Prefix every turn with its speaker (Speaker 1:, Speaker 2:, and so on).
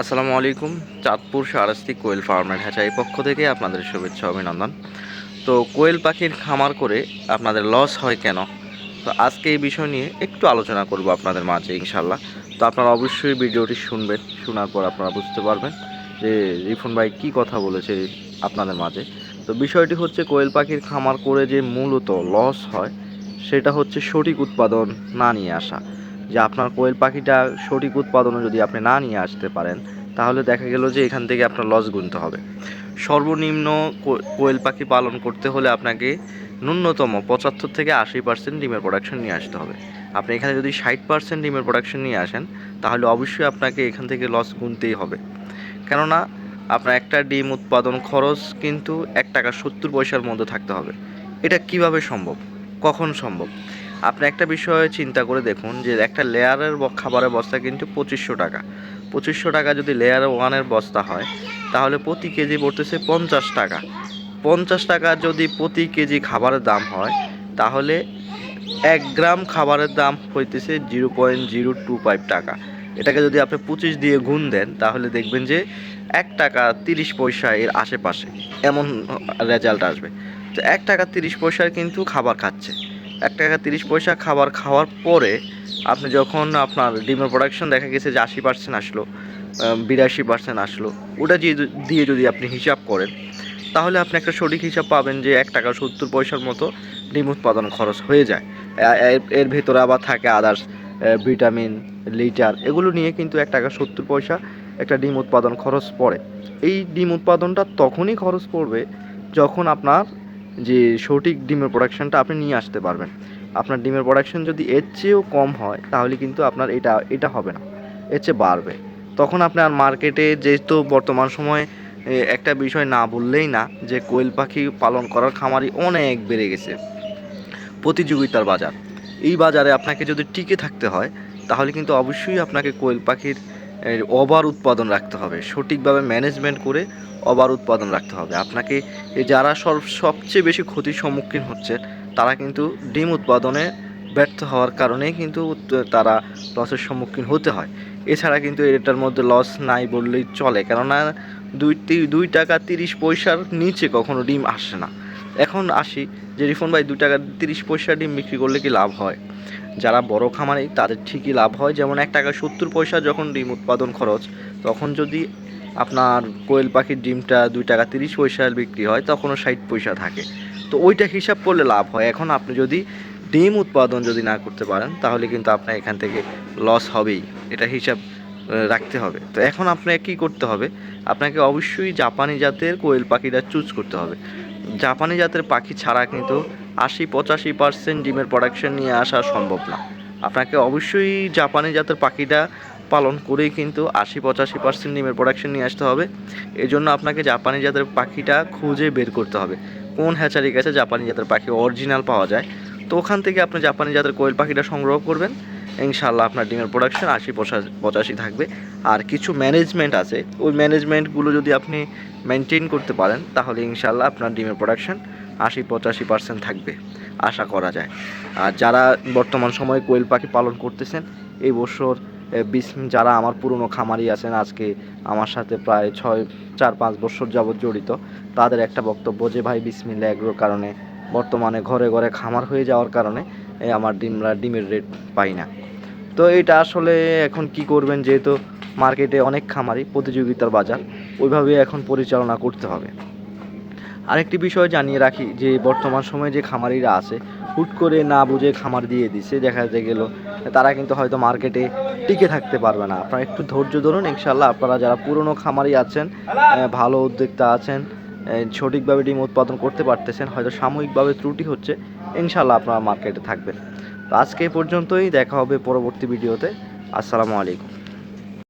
Speaker 1: আসসালামু আলাইকুম, চাঁদপুর সারাস্তি কোয়েল ফার্মের হ্যাচাই পক্ষ থেকে আপনাদের শুভেচ্ছা, অভিনন্দন। তো কোয়েল পাখির খামার করে আপনাদের লস হয় কেন? তো আজকে এই বিষয় নিয়ে একটু আলোচনা করব আপনাদের মাঝে ইনশাল্লাহ তো আপনারা অবশ্যই ভিডিওটি শুনবেন, শোনার পর আপনারা বুঝতে পারবেন যে রিফুন ভাই কী কথা বলেছে আপনাদের মাঝে। তো বিষয়টি হচ্ছে কোয়েল পাখির খামার করে যে মূলত লস হয়, সেটা হচ্ছে সঠিক উৎপাদন না নিয়ে আসা। যে আপনার কোয়েল পাখিটা সঠিক উৎপাদনে যদি আপনি না নিয়ে আসতে পারেন, তাহলে দেখা গেল যে এখান থেকে আপনার লস গুনতে হবে। সর্বনিম্ন কোয়েল পাখি পালন করতে হলে আপনাকে ন্যূনতম পঁচাত্তর থেকে আশি পার্সেন্ট ডিমের প্রোডাকশন নিয়ে আসতে হবে। আপনি এখানে যদি ষাট পার্সেন্ট ডিমের প্রোডাকশন নিয়ে আসেন, তাহলে অবশ্যই আপনাকে এখান থেকে লস গুনতেই হবে। কেননা, আপনার একটা ডিম উৎপাদন খরচ কিন্তু এক টাকা সত্তর পয়সার মধ্যে থাকতে হবে। এটা কীভাবে সম্ভব? কখন সম্ভব? আপনি একটা বিষয় চিন্তা করে দেখুন যে একটা লেয়ারের খাবারের বস্তা কিন্তু পঁচিশশো টাকা। পঁচিশশো টাকা যদি লেয়ার ওয়ানের বস্তা হয়, তাহলে প্রতি কেজি পড়তেছে পঞ্চাশ টাকা। পঞ্চাশ টাকা যদি প্রতি কেজি খাবারের দাম হয়, তাহলে এক গ্রাম খাবারের দাম হইতেছে zero point zero two five টাকা। এটাকে যদি আপনি পঁচিশ দিয়ে গুণ দেন, তাহলে দেখবেন যে এক টাকা তিরিশ পয়সা এর আশেপাশে। এমন রেজাল্ট আসবে। তো এক টাকা তিরিশ পয়সার কিন্তু খাবার খাচ্ছে। এক টাকা তিরিশ পয়সা খাবার খাওয়ার পরে আপনি যখন আপনার ডিমের প্রোডাকশন দেখা গেছে যে আশি পার্সেন্ট আসলো বিরাশি পার্সেন্ট আসলো, ওটা দিয়ে যদি আপনি হিসাব করেন, তাহলে আপনি একটা সঠিক হিসাব পাবেন যে এক টাকা সত্তর পয়সার মতো ডিম উৎপাদন খরচ হয়ে যায়। এর ভেতরে আবার থাকে আদার্স ভিটামিন লিটার এগুলো নিয়ে কিন্তু এক টাকা সত্তর পয়সা একটা ডিম উৎপাদন খরচ পড়ে। এই ডিম উৎপাদনটা তখনই খরচ পড়বে যখন আপনার যে সঠিক ডিমের প্রোডাকশানটা আপনি নিয়ে আসতে পারবেন। আপনার ডিমের প্রোডাকশন যদি এর চেয়েও কম হয়, তাহলে কিন্তু আপনার এটা এটা হবে না। এর চেয়ে বাড়বে। তখন আপনার মার্কেটে যেহেতু বর্তমান সময়ে একটা বিষয় না বললেই না, যে কোয়েল পাখি পালন করার খামারি অনেক বেড়ে গেছে। প্রতিযোগিতার বাজার। এই বাজারে আপনাকে যদি টিকে থাকতে হয়, তাহলে কিন্তু অবশ্যই আপনাকে কোয়েল পাখির অবার উৎপাদন রাখতে হবে। সঠিকভাবে ম্যানেজমেন্ট করে অবার উৎপাদন রাখতে হবে। আপনাকে যারা সব, সবচেয়ে বেশি ক্ষতির সম্মুখীন হচ্ছে, তারা কিন্তু ডিম উৎপাদনে ব্যর্থ হওয়ার কারণেই কিন্তু তারা লসের সম্মুখীন হতে হয়। এছাড়া কিন্তু এটার মধ্যে লস নাই বললেই চলে। কেননা দুই দুই টাকা তিরিশ পয়সার নিচে কখনো ডিম আসে না। এখন আসি, যে রিফন ভাই দুই টাকা তিরিশ পয়সা ডিম বিক্রি করলে কি লাভ হয়? যারা বড় খামারি, তাদের ঠিকই লাভ হয়। যেমন এক টাকা সত্তর পয়সা যখন ডিম উৎপাদন খরচ, তখন যদি আপনার কোয়েল পাখির ডিমটা দুই টাকা তিরিশ পয়সার বিক্রি হয়, তখনও ষাট পয়সা থাকে। তো ওইটা হিসাব করলে লাভ হয়। এখন আপনি যদি ডিম উৎপাদন যদি না করতে পারেন, তাহলে কিন্তু আপনার এখান থেকে লস হবেই। এটা হিসাব রাখতে হবে। তো এখন আপনাকে কী করতে হবে? আপনাকে অবশ্যই জাপানি জাতের কোয়েল পাখিটা চুজ করতে হবে। জাপানি জাতের পাখি ছাড়া কিন্তু আশি পঁচাশি পার্সেন্ট ডিমের প্রোডাকশন নিয়ে আসা সম্ভব না। আপনাকে অবশ্যই জাপানি জাতের পাখিটা পালন করেই কিন্তু আশি পঁচাশি পার্সেন্ট ডিমের প্রোডাকশন নিয়ে আসতে হবে। এই জন্য আপনাকে জাপানি জাতের পাখিটা খুঁজে বের করতে হবে। কোন হ্যাচারি কাছে জাপানি জাতের পাখি অরিজিনাল পাওয়া যায়? তো ওখান থেকে আপনি জাপানি জাতের কোয়েল পাখিটা সংগ্রহ করবেন। ইনশাল্লাহ আপনার ডিমের প্রোডাকশন আশি পঁচাশি থাকবে। আর কিছু ম্যানেজমেন্ট আছে। ওই ম্যানেজমেন্টগুলো যদি আপনি মেনটেন করতে পারেন, তাহলে ইনশাল্লাহ আপনার ডিমের প্রোডাকশন আশি পঁচাশি পার্সেন্ট থাকবে, আশা করা যায়। আর যারা বর্তমান সময়ে কোয়েল পাখি পালন করতেছেন, এই বছর বিস যারা আমার পুরনো খামারি আছেন, আজকে আমার সাথে প্রায় ছয়, চার, পাঁচ বছর যাবৎ জড়িত, তাদের একটা বক্তব্য যে, ভাই বিসমিল্লা এগুলোর কারণে, বর্তমানে ঘরে ঘরে খামার হয়ে যাওয়ার কারণে আমার ডিমরা, ডিমের রেট পাই না। তো এটা আসলে এখন কি করবেন, যেহেতু মার্কেটে অনেক খামারি, প্রতিযোগিতার বাজার ওইভাবে এখন পরিচালনা করতে হবে। আরেকটি বিষয় জানিয়ে রাখি, যে বর্তমান সময়ে যে খামারিরা আছে, হুট করে না বুঝে খামার দিয়ে দিচ্ছে দেখা যায় গেল তারা কিন্তু হয়তো মার্কেটে টিকে থাকতে পারবে না। আপনারা একটু ধৈর্য ধরুন ইনশাল্লাহ আপনারা যারা পুরনো খামারি আছেন ভালো উদ্যোক্তা আছেন সঠিকভাবে ডিম উৎপাদন করতে পারতেছেন, হয়তো সাময়িকভাবে ত্রুটি হচ্ছে ইনশাল্লাহ আপনারা মার্কেটে থাকবেন। তো আজকে এই পর্যন্তই, দেখা হবে পরবর্তী ভিডিওতে। আসসালামু আলাইকুম।